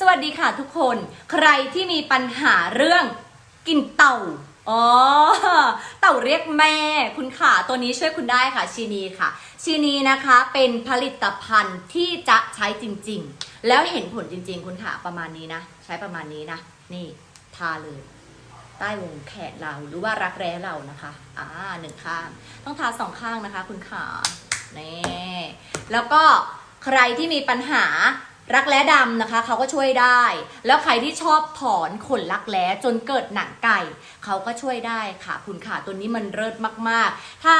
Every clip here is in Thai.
สวัสดีค่ะทุกคน ใครที่มีปัญหาเรื่องกินเต่าอ๋อเต่าเรียกแม่คุณค่ะ ตัวนี้ช่วยคุณได้ค่ะชีนีค่ะ ชีนีนะคะเป็นผลิตภัณฑ์ที่จะใช้จริง ๆ แล้วเห็นผลจริง ๆ คุณค่ะประมาณนี้นะ ใช้ประมาณนี้นะ นี่ทาเลย ใต้วงแขนเราหรือว่ารักแร้เรานะคะอ่าหนึ่งข้าง ต้องทาสองข้างนะคะ คุณขานี่แล้วก็ใครที่มีปัญหา รักแร้ดำนะคะเขาก็ช่วยได้ แล้วใครที่ชอบถอนขนรักแร้จนเกิดหนังไก่เขาก็ช่วยได้ค่ะ คุณขาตัวนี้มันเลิศมากๆ ถ้า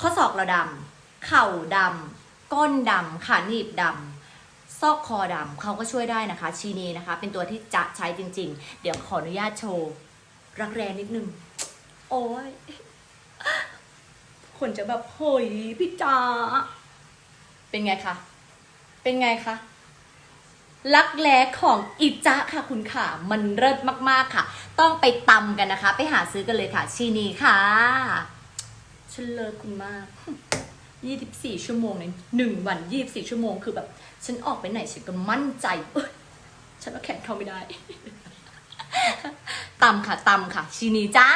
ข้อศอกเราดำเข่าดำก้นดำขาหนีบดำซอกคอดำเขาก็ช่วยได้นะคะชีนีนะคะ เป็นตัวที่จะใช้จริง ๆ เดี๋ยวขออนุญาตโชว์ รักแร้นิดนึง โอ้ยคนจะแบบเฮ้ยพี่จ๋าเป็นไงคะ เป็นไงคะ รักแร้ของอิจ๊ะค่ะคุณค่ะ มันเลิศมากๆค่ะ ต้องไปตำกันนะคะ ไปหาซื้อกันเลยค่ะ ชีนีค่ะฉันเลิศคุณมาก 24 ชั่วโมงในหนึ่งวัน 24 ชั่วโมงคือแบบ ฉันออกไปไหนฉันก็มั่นใจฉันว่าแขนเข้าไม่ได้ตำค่ะตำค่ะ ชีนีจ้า